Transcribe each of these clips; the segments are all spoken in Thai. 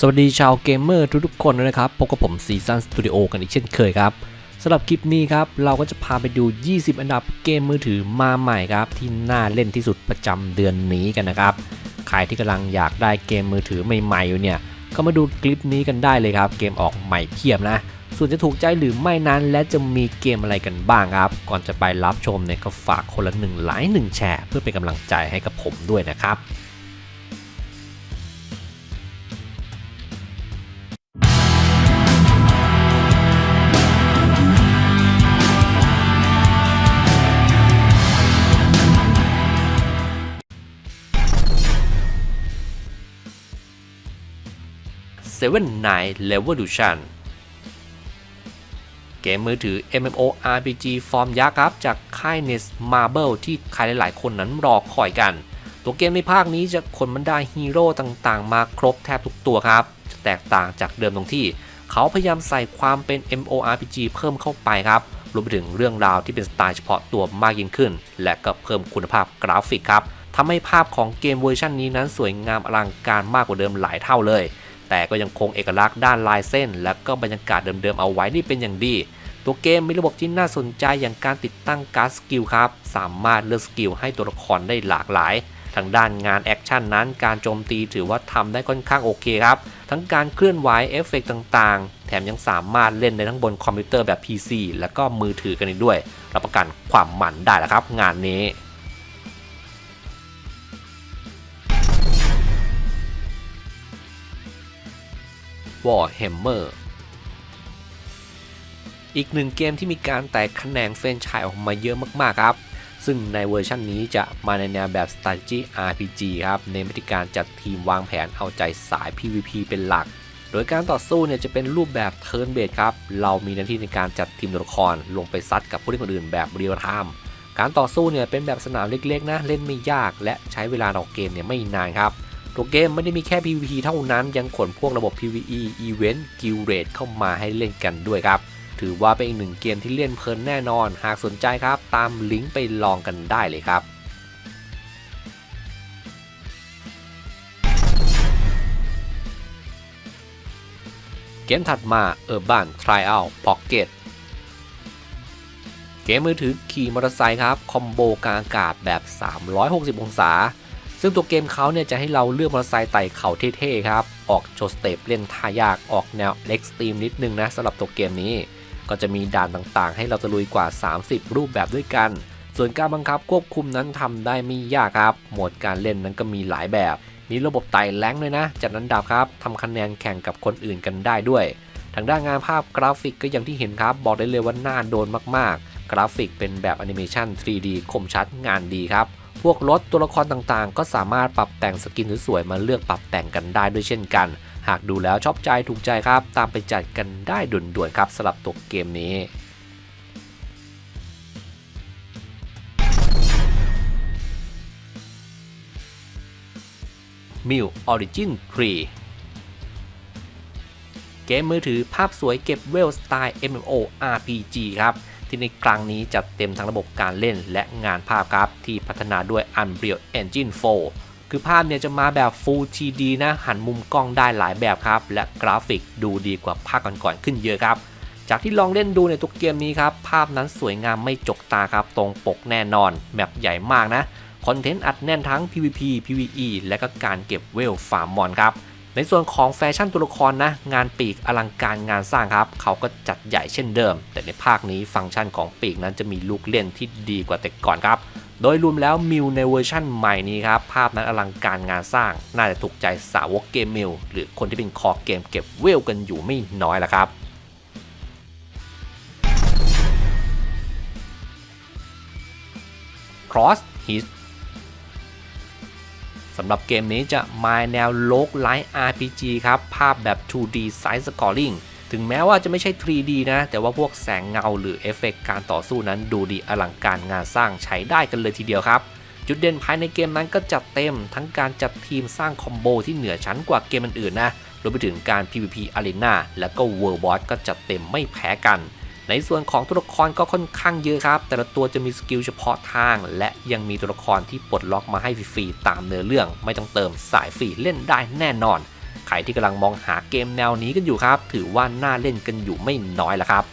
สวัสดีชาวเกมเมอร์ทุกๆคนนะครับ พบกับผมซีซันสตูดิโอกันอีกเช่นเคยครับสำหรับคลิปนี้ครับ เราก็จะพาไปดู 20 อันดับเกมมือถือมาใหม่ครับ ที่น่าเล่นที่สุดประจำเดือนนี้กันนะครับ ใครที่กำลังอยากได้เกมมือถือใหม่ๆอยู่เนี่ย ก็มาดูคลิปนี้กันได้เลยครับ เกมออกใหม่เพียบนะ ส่วนจะถูกใจหรือไม่นั้น และจะมีเกมอะไรกันบ้างครับ ก่อนจะไปรับชมเนี่ยก็ฝากคนละหนึ่งไลค์หนึ่งแชร์ เพื่อเป็นกำลังใจให้กับผมด้วยนะครับ Seven Night Revolution เกมมือถือ MMORPG ฟอร์มยักษ์ครับ จากค่าย Nest Marble ที่ใครหลาย ๆ คนนั้นรอคอยกัน ตัวเกมในภาคนี้จะขนบรรดาฮีโร่ต่าง ๆ มาครบแทบทุกตัวครับ จะแตกต่างจากเดิมตรงที่ เขาพยายามใส่ความเป็น MMORPG เพิ่มเข้าไปครับรวมไปถึงเรื่องราวที่เป็นสไตล์เฉพาะตัวมากยิ่งขึ้น และก็เพิ่มคุณภาพกราฟิกครับทำให้ภาพของเกมเวอร์ชันนี้นั้นสวยงามอลังการมากกว่าเดิมหลายเท่าเลย แต่ก็ยังคงเอกลักษณ์ด้านลายเส้น และก็บรรยากาศเดิมๆเอาไว้นี่เป็นอย่างดี ตัวเกมมีระบบที่น่าสนใจอย่างการติดตั้งการสกิลครับ สามารถเลือกสกิลให้ตัวละครได้หลากหลาย ทางด้านงานแอคชั่นนั้นการโจมตีถือว่าทำได้ค่อนข้างโอเคครับ ทั้งการเคลื่อนไหวเอฟเฟกต่างๆ แถมยังสามารถเล่นได้ทั้งบนคอมพิวเตอร์แบบ PC และก็มือถือกันอีกด้วย รับประกันความหมันได้แล้วครับ งานนี้ Warhammer อีกหนึ่งเกมที่มีการแตกแขนงเฟรนไชายออกมาเยอะมาก ๆ ครับ ซึ่งในเวอร์ชันนี้จะมาในแนวแบบ strategy RPG ครับในวิธีการจัดทีมวางแผนเอาใจสาย PVP เป็นหลัก โดยการต่อสู้เนี่ยจะเป็นรูปแบบ turn based ครับ เรามีหน้าที่ในการจัดทีมตัวละครลงไปซัดกับผู้เล่นคนอื่นแบบเรียลไทม์การต่อสู้เนี่ยเป็นแบบสนามเล็กๆนะเล่นไม่ยาก และใช้เวลาต่อเกมเนี่ยไม่นานครับ ตัวเกมไม่ได้มีแค่ PVP เท่านั้น ยังขนพวกระบบ PVE Event Guild Raid เข้ามาให้เล่นกันด้วยครับ ถือว่าเป็นอีกหนึ่งเกมที่เล่นเพลินแน่นอน หากสนใจครับ ตามลิงก์ไปลองกันได้เลยครับเกมถัดมา Urban Trial Pocket เกมมือถือขี่มอเตอร์ไซค์ครับ คอมโบกลางอากาศแบบ 360 องศา ซึ่งตัวเกมเขาเนี่ยจะให้เราเลือกมอเตอร์ไซค์ไต่เขาเท่ๆครับ ออกโชว์สเตปเล่นท่ายากออกแนวเล็กสตรีมนิดนึงนะสำหรับตัวเกมนี้ ก็จะมีด่านต่างๆ ให้เราตะลุยกว่า 30 รูปแบบด้วยกัน ส่วนการบังคับควบคุมนั้นทำได้ไม่ยากครับ โหมดการเล่นนั้นก็มีหลายแบบ มีระบบไต่แรงเลยนะ จัดอันดับครับทำคะแนนแข่งกับคนอื่นกันได้ด้วย ทางด้านงานภาพกราฟิกก็อย่างที่เห็นครับ บอกได้เลยว่าน่าโดนมากๆ กราฟิกเป็นแบบแอนิเมชัน 3D คมชัดงานดีครับ พวกรถตัวละครต่างๆ ก็สามารถปรับแต่งสกินสวยๆมาเลือกปรับแต่งกันได้ด้วยเช่นกัน หากดูแล้วชอบใจถูกใจครับ ตามไปจัดกันได้ด่วนๆครับสำหรับตัวเกมนี้ m i l Origin 3เกมมือถือภาพสวยเก็บเวลสไตล์ MMO RPG ครับ ที่ในครั้งนี้จัดเต็มทั้งระบบการเล่นและงานภาพครับ ที่พัฒนาด้วย Unreal Engine 4 คือภาพเนี่ยจะมาแบบ Full HD นะ หันมุมกล้องได้หลายแบบครับ และกราฟิกดูดีกว่าภาคก่อนๆขึ้นเยอะครับจากที่ลองเล่นดูในตัวเกมนี้ครับ ภาพนั้นสวยงามไม่จกตาครับ ตรงปกแน่นอนแมปใหญ่มากนะ คอนเทนต์อัดแน่นทั้ง PVP PVE และก็การเก็บเวลฟาร์มมอนครับ ในส่วนของแฟชั่นตัวละครนะ งานปีกอลังการงานสร้างครับเขาก็จัดใหญ่เช่นเดิม แต่ในภาคนี้ฟังก์ชันของปีกนั้นจะมีลูกเล่นที่ดีกว่าแต่ก่อนครับ โดยรวมแล้วมิวในเวอร์ชั่นใหม่นี้ครับ ภาพนั้นอลังการงานสร้าง น่าจะถูกใจสาวกเกมมิวหรือคนที่เป็นคอเกมเก็บเวลกันอยู่ไม่น้อยละครับ Cross Hit ส สำหรับเกมนี้จะมาแนวโลกไลท์ RPG ครับ ภาพแบบ 2D Side Scrolling ถึงแม้ว่าจะไม่ใช่ 3D นะ แต่ว่าพวกแสงเงาหรือเอฟเฟกการต่อสู้นั้นดูดีอลังการงานสร้างใช้ได้กันเลยทีเดียวครับ จุดเด่นภายในเกมนั้นก็จัดเต็ม ทั้งการจัดทีมสร้างคอมโบที่เหนือชั้นกว่าเกมอื่นๆนะรวมไปถึงการ PVP Arena และก็ World Boss ก็จัดเต็มไม่แพ้กัน ในส่วนของตัวละครก็ค่อนข้างเยอะครับ แต่ละตัวจะมีสกิลเฉพาะทาง และยังมีตัวละครที่ปลดล็อกมาให้ฟรีๆตามเนื้อเรื่อง ไม่ต้องเติมสายฟรีเล่นได้แน่นอน ใครที่กำลังมองหาเกมแนวนี้กันอยู่ครับ ถือว่าน่าเล่นกันอยู่ไม่น้อยละครับ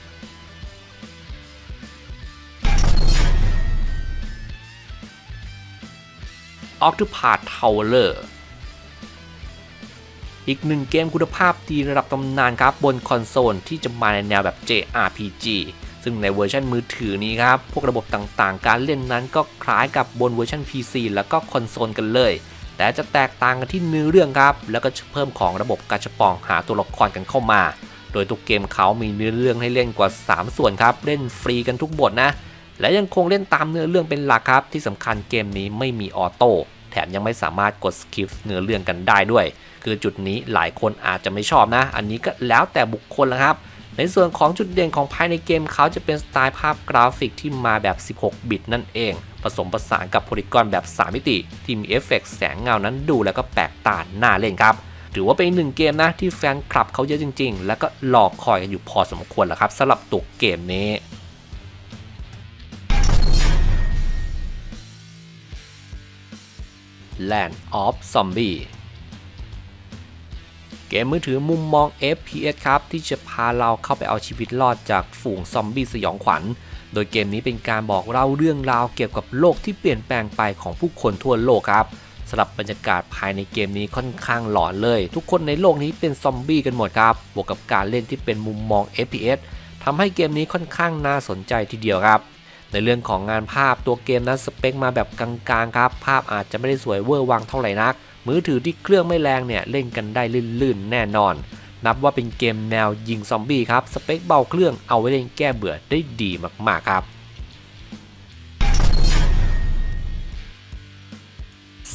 Octopath Traveler อีกหนึ่งเกมคุณภาพดีระดับตำนานครับบนคอนโซลที่จะมาในแนวแบบ JRPG ซึ่งในเวอร์ชันมือถือนี้ครับ พวกระบบต่างๆ การเล่นนั้นก็คล้ายกับบนเวอร์ชัน PC แล้วก็คอนโซลกันเลย แต่จะแตกต่างกันที่เนื้อเรื่องครับ แล้วก็เพิ่มของระบบกาชปองหาตัวละครกันเข้ามา โดยทุกเกมเขามีเนื้อเรื่องให้เล่นกว่า 3 ส่วนครับ เล่นฟรีกันทุกบทนะ และยังคงเล่นตามเนื้อเรื่องเป็นหลักครับ ที่สำคัญเกมนี้ไม่มีออโต้ แถมยังไม่สามารถกดสคิปเนื้อเรื่องกันได้ด้วย คือจุดนี้หลายคนอาจจะไม่ชอบนะ อันนี้ก็แล้วแต่บุคคลละครับ ในส่วนของจุดเด่นของภายในเกมเขาจะเป็นสไตล์ภาพกราฟิกที่มาแบบ 16 บิตนั่นเอง ผสมผสานกับโพลีกอนแบบ 3 มิติ ที่มีเอฟเฟกต์แสงเงานั้นดูแล้วก็แปลกตาหน่าเล่นครับถือว่าเป็นหนึ่งเกมนะที่แฟนคลับเขาเยอะจริง ๆ แล้วก็รอคอยกันอยู่พอสมควรแล้วครับสำหรับตัวเกมนี้ Land of Zombie เกมมือถือมุมมอง FPS ครับ ที่จะพาเราเข้าไปเอาชีวิตรอดจากฝูงซอมบี้สยองขวัญ โดยเกมนี้เป็นการบอกเล่าเรื่องราวเกี่ยวกับโลกที่เปลี่ยนแปลงไปของผู้คนทั่วโลกครับสำหรับบรรยากาศภายในเกมนี้ค่อนข้างหลอนเลย ทุกคนในโลกนี้เป็นซอมบี้กันหมดครับ บวกกับการเล่นที่เป็นมุมมอง FPS ทำให้เกมนี้ค่อนข้างน่าสนใจทีเดียวครับ ในเรื่องของงานภาพตัวเกมนั้นสเปคมาแบบกลางๆครับ ภาพอาจจะไม่ได้สวยเวอร์วังเท่าไหร่นัก มือถือที่เครื่องไม่แรงเนี่ยเล่นกันได้ลื่นๆแน่นอน นับว่าเป็นเกมแนวยิงซอมบี้ครับสเปคเบาเครื่องเอาไว้เล่นแก้เบื่อได้ดีมากๆครับ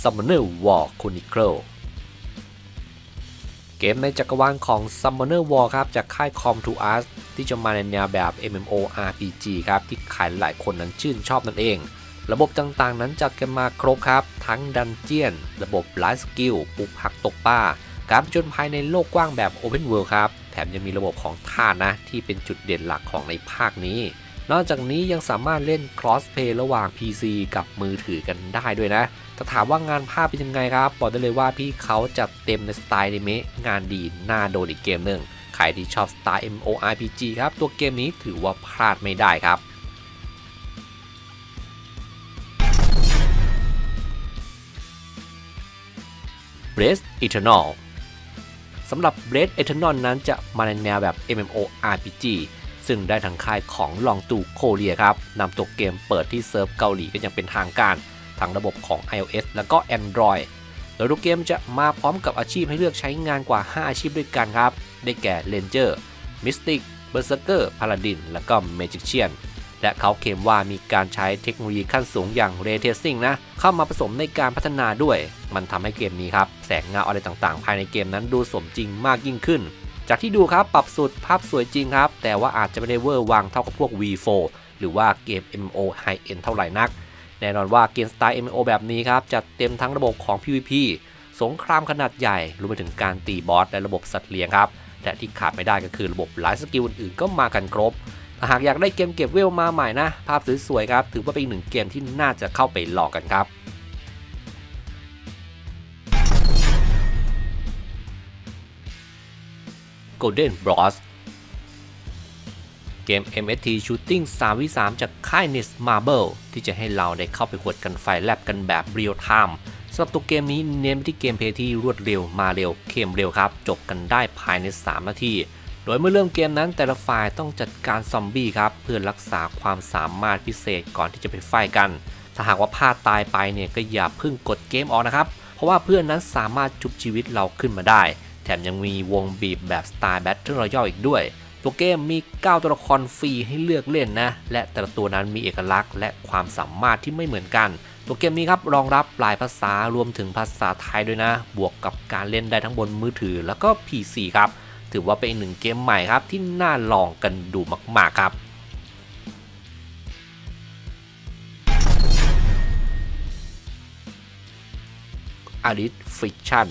Summoner War Chronicle เกมในจักรวาลของ Summoner War ครับจากค่าย Com to Us ที่จะมาในแนวแบบ MMORPG ครับที่ใครหลายคนนั้นชื่นชอบนั่นเอง ระบบต่างๆนั้นจัดกันมาครบครับ ทั้งดันเจียน ระบบไลฟ์สกิลปลูกผักตกปลาการผจญภัยในโลกกว้างแบบ Open World ครับ แถมยังมีระบบของท่านะที่เป็นจุดเด่นหลักของในภาคนี้ นอกจากนี้ยังสามารถเล่น Crossplay ระหว่าง PC กับมือถือกันได้ด้วยนะ แต่ถามว่างานภาพเป็นยังไงครับ บอกได้เลยว่าพี่เขาจัดเต็มในสไตล์อนิเมะงานดีน่าโดนอีกเกมหนึ่งใครที่ชอบสไตล์ MORPG ครับ ตัวเกมนี้ถือว่าพลาดไม่ได้ครับ b r e a t h Eternal สำหรับ b r e a t h Eternal นั้นจะมาในแนวแบบ MMORPG ซึ่งได้ทางค่ายของลองตูโคเรียครับนำตัวเกมเปิดที่เซิร์ฟเกาหลีกันอย่างเป็นทางการ ทั้งระบบของ iOS แล้วก็ Android โดยทุกเกมจะมาพร้อมกับอาชีพให้เลือกใช้งานกว่า 5 อาชีพด้วยกันครับ ได้แก่ Ranger Mystic Berserker Paladin แล้วก็ Magician และเขาเคลมว่ามีการใช้เทคโนโลยีขั้นสูงอย่าง Ray Tracing นะ เข้ามาผสมในการพัฒนาด้วย มันทำให้เกมนี้ครับ แสงเงาอะไรต่างๆ ภายในเกมนั้นดูสมจริงมากยิ่งขึ้น จากที่ดูครับปรับสุดภาพสวยจริงครับ แต่ว่าอาจจะไม่ได้เวอร์วังเท่ากับพวก V4 หรือว่าเกม MMO High End เท่าไหร่นัก แน่นอนว่าเกมสไตล์ MMO แบบนี้ครับจัดเต็มทั้งระบบของ PVP สงครามขนาดใหญ่รวมไปถึงการตีบอสและระบบสัตว์เลี้ยงครับและที่ขาดไม่ได้ก็คือระบบไลฟ์สกิลอื่นๆก็มากันครบ หากอยากได้เกมเก็บเวลมาใหม่นะ ภาพสวยๆครับ ถือว่าเป็นหนึ่งเกมที่น่าจะเข้าไปหลอกกันครับ Golden Bros เกม MST Shooting 3 v 3จากค่าย Nest Marble ที่จะให้เราได้เข้าไปขวดกันไฟแลบกันแบบ Real Time สำหรับตัวเกมนี้เน้นไปที่เกมเพลย์ที่รวดเร็วมาเร็วเข้มเร็วครับ จบกันได้ภายใน 3 นาที โดยเมื่อเริ่มเกมนั้นแต่ละฝ่ายต้องจัดการซอมบี้ครับ เพื่อรักษาความสามารถพิเศษก่อนที่จะไปไฟกัน ถ้าหากว่าพลาดตายไปเนี่ยก็อย่าเพิ่งกดเกมออกนะครับ เพราะว่าเพื่อนนั้นสามารถจุบชีวิตเราขึ้นมาได้ แถมยังมีวงบีบแบบสไตล์แบทเทิลรอยัลอีกด้วย ตัวเกมมี 9 ตัวละครฟรีให้เลือกเล่นนะ และแต่ละตัวนั้นมีเอกลักษณ์และความสามารถที่ไม่เหมือนกัน ตัวเกมนี้ครับรองรับหลายภาษารวมถึงภาษาไทยด้วยนะ บวกกับการเล่นได้ทั้งบนมือถือแล้วก็ PC ครับ ถือว่าเป็นอีกหนึ่งเกมใหม่ครับที่น่าลองกันดูมากๆครับ a d i t Fiction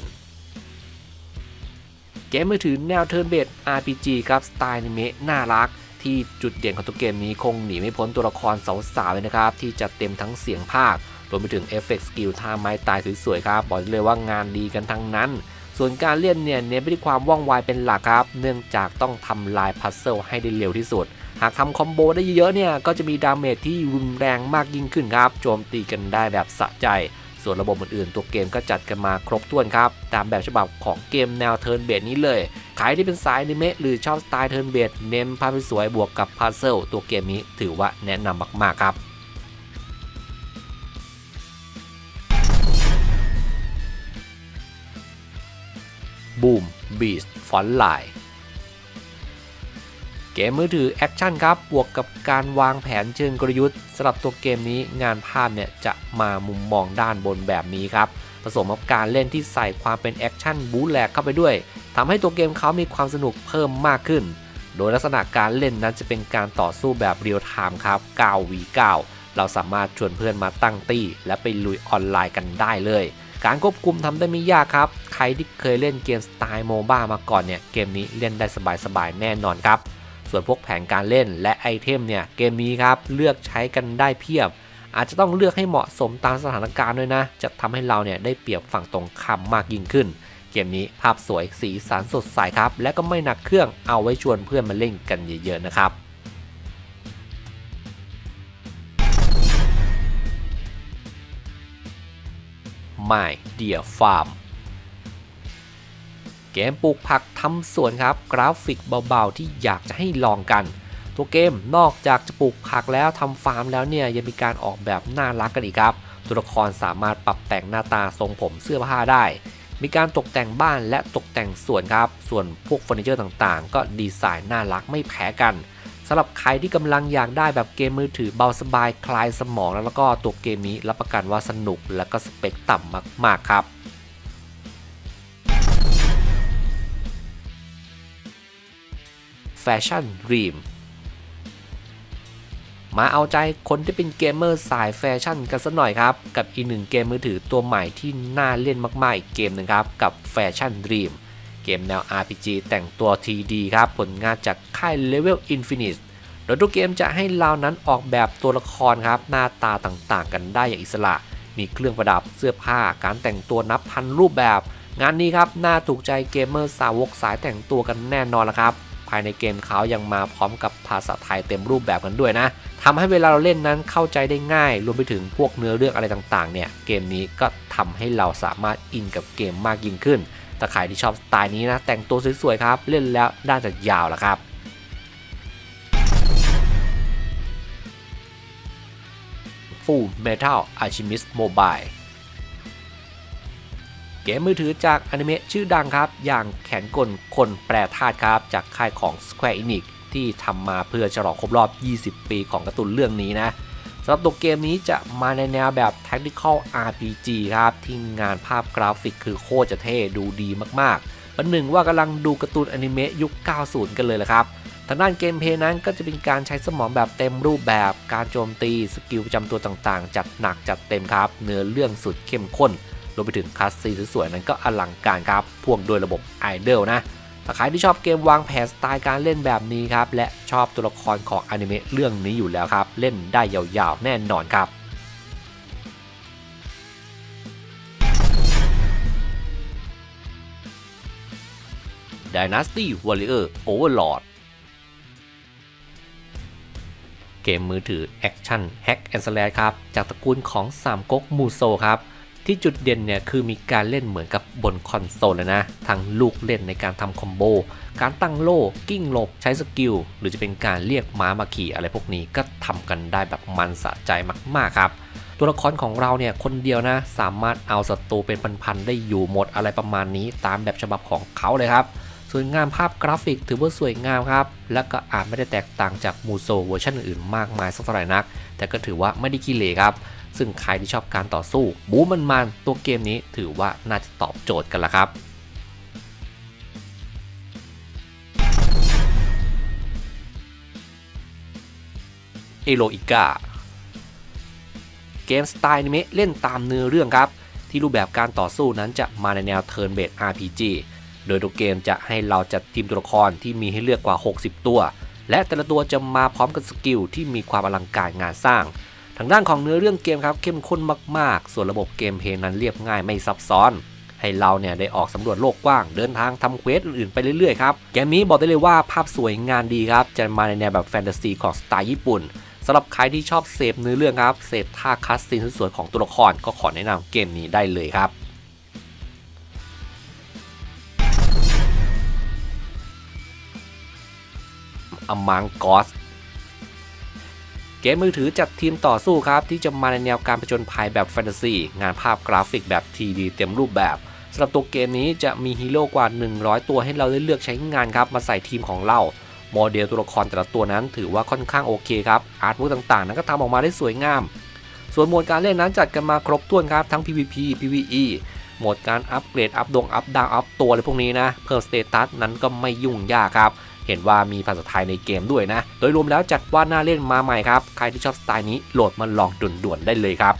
เกมมือถือแนวเทิร์นเบส RPG ครับสไตล์นิเมะน่ารัก ที่จุดเด่นของตัวเกมนี้คงหนีไม่พ้นตัวละครสาวๆเลยนะครับ ที่จะเต็มทั้งเสียงภาค รวมไปถึงเอฟเฟกต์สกิลท่าไม้ตายสวยๆครับ บอกเลยว่างานดีกันทั้งนั้น ส่วนการเล่นเนี่ยเน้นไปที่ความว่องไวเป็นหลักครับ เนื่องจากต้องทำลายพัซเซิลให้ได้เร็วที่สุดหากทำคอมโบได้เยอะๆเนี่ย ก็จะมีดาเมจที่รุนแรงมากยิ่งขึ้นครับ โจมตีกันได้แบบสะใจ ส่วนระบบอื่นๆ ตัวเกมก็จัดกันมาครบถ้วนครับ ตามแบบฉบับของเกมแนวเทิร์นเบสนี้เลย ใครที่เป็นสายนิเมะหรือชอบสไตล์เทิร์นเบสเน้นภาพสวยบวกกับพัซเซลตัวเกมนี้ถือว่าแนะนำมากๆครับบูมบีสฟอนไลน์ เกมมือถือแอคชั่นครับ บวกกับการวางแผนเชิงกลยุทธ์สำหรับตัวเกมนี้งานภาพเนี่ยจะมามุมมองด้านบนแบบนี้ครับ ผสมกับการเล่นที่ใส่ความเป็นแอคชั่นบู๊แหลกเข้าไปด้วยทำให้ตัวเกมเขามีความสนุกเพิ่มมากขึ้น โดยลักษณะการเล่นนั้นจะเป็นการต่อสู้แบบเรียลไทม์ครับ 9v9 เราสามารถชวนเพื่อนมาตั้งตี้ และไปลุยออนไลน์กันได้เลยการควบคุมทำได้ไม่ยากครับ ใครที่เคยเล่นเกมสไตล์โมบ้ามาก่อนเนี่ย เกมนี้เล่นได้สบายๆแน่นอนครับ ส่วนพวกแผนการเล่นและไอเทมเนี่ยเกมนี้ครับเลือกใช้กันได้เพียบ อาจจะต้องเลือกให้เหมาะสมตามสถานการณ์ด้วยนะ จะทำให้เราเนี่ยได้เปรียบฝั่งตรงข้ามมากยิ่งขึ้น เกมนี้ภาพสวยสีสันสดใสครับ และก็ไม่หนักเครื่องเอาไว้ชวนเพื่อนมาเล่นกันเยอะๆนะครับ My Dear Farm เกมปลูกผักทำสวนครับ กราฟิกเบาๆ ที่อยากจะให้ลองกัน ตัวเกมนอกจากจะปลูกผักแล้วทำฟาร์มแล้วเนี่ยยังมีการออกแบบน่ารักกันอีกครับ ตัวละครสามารถปรับแต่งหน้าตาทรงผมเสื้อผ้าได้ มีการตกแต่งบ้านและตกแต่งสวนครับ ส่วนพวกเฟอร์นิเจอร์ต่างๆ ก็ดีไซน์น่ารักไม่แพ้กันสำหรับใครที่กำลังอยากได้แบบเกมมือถือเบาสบายคลายสมองแล้วก็ตัวเกมนี้รับประกันว่าสนุกและก็สเปคต่ำมากๆครับ แฟชั่นรีมมาเอาใจคนที่เป็นเกมเมอร์สายแฟชั่นกันสักหน่อยครับ กับอีกหนึ่งเกมมือถือตัวใหม่ที่น่าเล่นมากๆอีกเกมหนึงครับ กับแฟชั่นรีมเกมแนว RPG แต่งตัว 3D ครับ ผลงานจากค่าย Level Infinite โดยตัวเกมจะให้เรานั้นออกแบบตัวละครครับ หน้าตาต่างๆ กันได้อย่างอิสระ มีเครื่องประดับเสื้อผ้าการแต่งตัวนับพันรูปแบบ งานนี้ครับน่าถูกใจเกมเมอร์สาวกสายแต่งตัวกันแน่นอนละครับ ภายในเกมเขายังมาพร้อมกับภาษาไทยเต็มรูปแบบกันด้วยนะทำให้เวลาเราเล่นนั้นเข้าใจได้ง่าย รวมไปถึงพวกเนื้อเรื่องอะไรต่างๆเนี่ยเกมนี้ก็ทำให้เราสามารถอินกับเกมมากยิ่งขึ้นแต่ใครที่ชอบสไตล์นี้นะ แต่งตัวสวยๆครับ เล่นแล้วน่าจะยาวละครับ Full Metal Alchemist Mobile เกมมือถือจากอนิเมะชื่อดังครับ อย่างแขนกลคนแปรธาตุครับ จากค่ายของ Square Enix ที่ทำมาเพื่อฉลองครบรอบ 20 ปีของการ์ตูนเรื่องนี้นะสำหรับตัวเกมนี้จะมาในแนวแบบ Tactical RPG ครับ ที่งานภาพกราฟิกคือโคตรจะเท่ดูดีมากๆประหนึ่งว่ากำลังดูการ์ตูนอนิเมะยุค 90 กันเลยละครับทางด้านเกมเพย์นั้นก็จะเป็นการใช้สมองแบบเต็มรูปแบบ การโจมตี สกิลประจำตัวต่างๆ จัดหนักจัดเต็มครับ เนื้อเรื่องสุดเข้มข้น รวมไปถึงคัสซีสวยๆนั้นก็อลังการครับพ่วงด้วยระบบไอดอลนะถ้าใครที่ชอบเกมวางแผนสไตล์การเล่นแบบนี้ครับและชอบตัวละครของอนิเมะเรื่องนี้อยู่แล้วครับ เล่นได้ยาวๆแน่นอนครับ Dynasty Warrior Overlord เกมมือถือแอคชั่นแฮกแอนด์สแลครับ จากตระกูลของสามก๊กมูโซครับ ที่จุดเด่นเนี่ยคือมีการเล่นเหมือนกับบนคอนโซลเลยนะ ทั้งลูกเล่นในการทำคอมโบ การตั้งโล่กิ้งหลบใช้สกิล หรือจะเป็นการเรียกม้ามาขี่อะไรพวกนี้ก็ทำกันได้แบบมันสะใจมากๆครับตัวละครของเราเนี่ยคนเดียวนะสามารถเอาศัตรูเป็นพันๆได้อยู่หมดอะไรประมาณนี้ตามแบบฉบับของเขาเลยครับส่วนงานภาพกราฟิกถือว่าสวยงามครับ และก็อาจไม่ได้แตกต่างจากมูโซเวอร์ชันอื่นๆมากมายสักเท่าไหร่นัก แต่ก็ถือว่าไม่ได้ขี้เหร่ครับ ซึ่งใครที่ชอบการต่อสู้ บู๊มันตัวเกมนี้ถือว่าน่าจะตอบโจทย์กันละครับเอโลอิกาเกมสไตล์นิเมะเล่นตามเนื้อเรื่องครับ ที่รูปแบบการต่อสู้นั้นจะมาในแนว Turn Based RPG โดยตัวเกมจะให้เราจัดทีมตัวละครที่มีให้เลือกกว่า 60 ตัว และแต่ละตัวจะมาพร้อมกับสกิลที่มีความอลังการงานสร้าง ทางด้านของเนื้อเรื่องเกมครับเข้มข้นมากๆ ส่วนระบบเกมเพลย์นั้นเรียบง่ายไม่ซับซ้อน ให้เราเนี่ยได้ออกสำรวจโลกกว้างเดินทางทำเควสอื่นๆไปเรื่อยๆครับเกมนี้บอกได้เลยว่าภาพสวยงานดีครับ จะมาในแนวแบบแฟนตาซีของสไตล์ญี่ปุ่นสำหรับใครที่ชอบเสพเนื้อเรื่องครับเสพท่าคัสซีนสวยๆของตัวละครก็ขอแนะนำเกมนี้ได้เลยครับ Among Gods กมมือถือจัดทีมต่อสู้ครับ ที่จะมาในแนวการผจญภัยแบบแฟนตาซีงานภาพกราฟิกแบบ TD เต็มรูปแบบสำหรับตัวเกมนี้จะมีฮีโร่กว่า 100 ตัวให้เราได้เลือกใช้งานครับมาใส่ทีมของเราโมเดลตัวละครแต่ละตัวนั้นถือว่าค่อนข้างโอเคครับอาร์ตเวิร์ต่างๆ นั้นก็ทำออกมาได้สวยงาม ส่วนโหมดการเล่นนั้นจัดกันมาครบถ้วนครับทั้ง PVP PVE โหมดการอัปเกรดอัพดงอัพดาวอัพตัวอะไรพวกนี้นะเพิ่มสเตตัสนั้นก็ไม่ยุ่งยากครับ เห็นว่ามีภาษาไทยในเกมด้วยนะ โดยรวมแล้วจัดว่าน่าเล่นมาใหม่ครับ ใครที่ชอบสไตล์นี้โหลดมาลองด่วนๆได้เลยครับ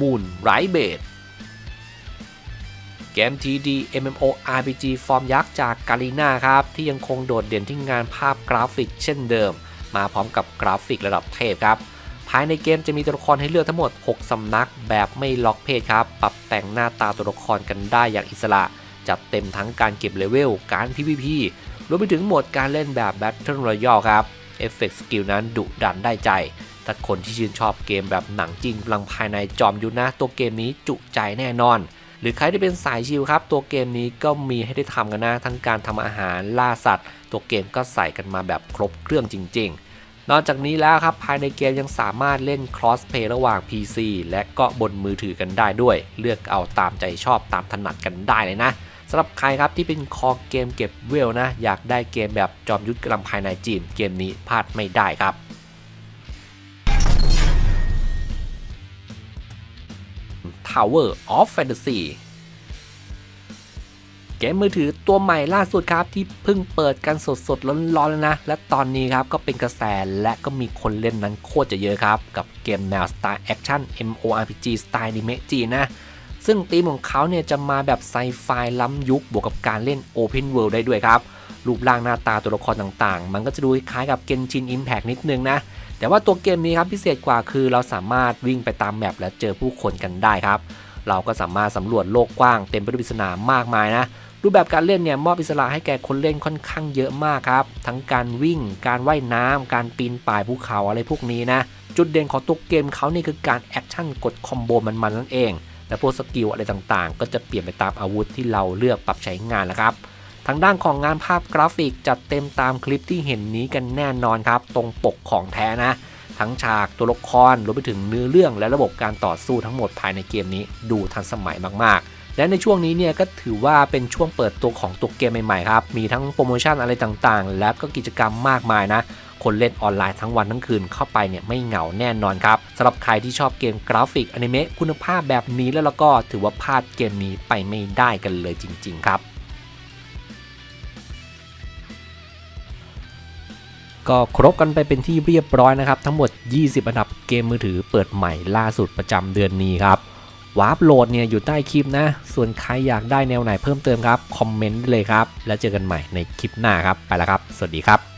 มูนไรเบดเกม TD MMO RPG ฟอร์มยักษ์จากกาลีนาครับ ที่ยังคงโดดเด่นที่งานภาพกราฟิกเช่นเดิม มาพร้อมกับกราฟิกระดับเทพครับ ภายในเกมจะมีตัวละครให้เลือกทั้งหมด 6 สำนักแบบไม่ล็อกเพศครับ ปรับแต่งหน้าตาตัวละครกันได้อย่างอิสระ จัดเต็มทั้งการเก็บเลเวล การ PVP รวมไปถึงโหมดการเล่นแบบ Battle Royale ครับ เอฟเฟกต์สกิลนั้นดุดันได้ใจ ถ้าคนที่ชื่นชอบเกมแบบหนังจริงพลังภายในจอมยุทธนะ ตัวเกมนี้จุใจแน่นอน หรือใครที่เป็นสายชิลครับ ตัวเกมนี้ก็มีให้ได้ทำกันนะ ทั้งการทำอาหารล่าสัตว์ ตัวเกมก็ใส่กันมาแบบครบเครื่องจริง ๆ นอกจากนี้แล้วครับภายในเกมยังสามารถเล่น cross play ระหว่าง PC และก็บนมือถือกันได้ด้วย เลือกเอาตามใจชอบตามถนัดกันได้เลยนะสำหรับใครครับที่เป็นคอเกมเก็บเวลนะ อยากได้เกมแบบจอมยุทธกำลังภายในจีนเกมนี้พลาดไม่ได้ครับ Tower of Fantasy เกมมือถือตัวใหม่ล่าสุดครับ ที่เพิ่งเปิดกันสดสดๆร้อนๆเลยนะ และตอนนี้ครับก็เป็นกระแสและก็มีคนเล่นนั้นโคตรจะเยอะครับ กับเกมแนวสไตล์แอคชั่น MORPG สไตล์นิเมะจีนนะ ซึ่งธีมของเขาเนี่ยจะมาแบบไซไฟล้ำยุคบวกกับการเล่น Open World ได้ด้วยครับ รูปร่างหน้าตาตัวละครต่างๆ มันก็จะดูคล้ายกับ Genshin Impact นิดนึงนะแต่ว่าตัวเกมนี้ครับพิเศษกว่าคือเราสามารถวิ่งไปตามแมปและเจอผู้คนกันได้ครับ เราก็สามารถสำรวจโลกกว้างเต็มไปด้วยปริศนามากมายนะรูปแบบการเล่นเนี่ยมอบอิสระให้แก่คนเล่นค่อนข้างเยอะมากครับ ทั้งการวิ่ง การว่ายน้ำการปีนป่ายภูเขาอะไรพวกนี้นะ จุดเด่นของตัวเกมเขานี่คือการแอคชั่นกดคอมโบมันๆนั่นเอง และพวกสกิลอะไรต่างๆ ก็จะเปลี่ยนไปตามอาวุธที่เราเลือกปรับใช้งานแล้วครับ ทางด้านของงานภาพกราฟิกจัดเต็มตามคลิปที่เห็นนี้กันแน่นอนครับ ตรงปกของแท้นะ ทั้งฉากตัวละครรวมไปถึงเนื้อเรื่องและระบบการต่อสู้ทั้งหมดภายในเกมนี้ดูทันสมัยมากๆและในช่วงนี้เนี่ยก็ถือว่าเป็นช่วงเปิดตัวของตัวเกมใหม่ๆครับ มีทั้งโปรโมชั่นอะไรต่างๆ และก็กิจกรรมมากมายนะ คนเล่นออนไลน์ทั้งวันทั้งคืนเข้าไปเนี่ยไม่เหงาแน่นอนครับสำหรับใครที่ชอบเกมกราฟิกอนิเมะคุณภาพแบบนี้แล้วแล้วก็ถือว่าพลาดเกมนี้ไปไม่ได้กันเลยจริง ๆ ครับ ก็ครบกันไปเป็นที่เรียบร้อยนะครับ ทั้งหมด 20 อันดับเกมมือถือเปิดใหม่ล่าสุดประจำเดือนนี้ครับวาร์ปโหลดเนี่ยอยู่ใต้คลิปนะ ส่วนใครอยากได้แนวไหนเพิ่มเติมครับ คอมเมนต์ได้เลยครับ แล้วเจอกันใหม่ในคลิปหน้าครับ ไปแล้วครับ สวัสดีครับ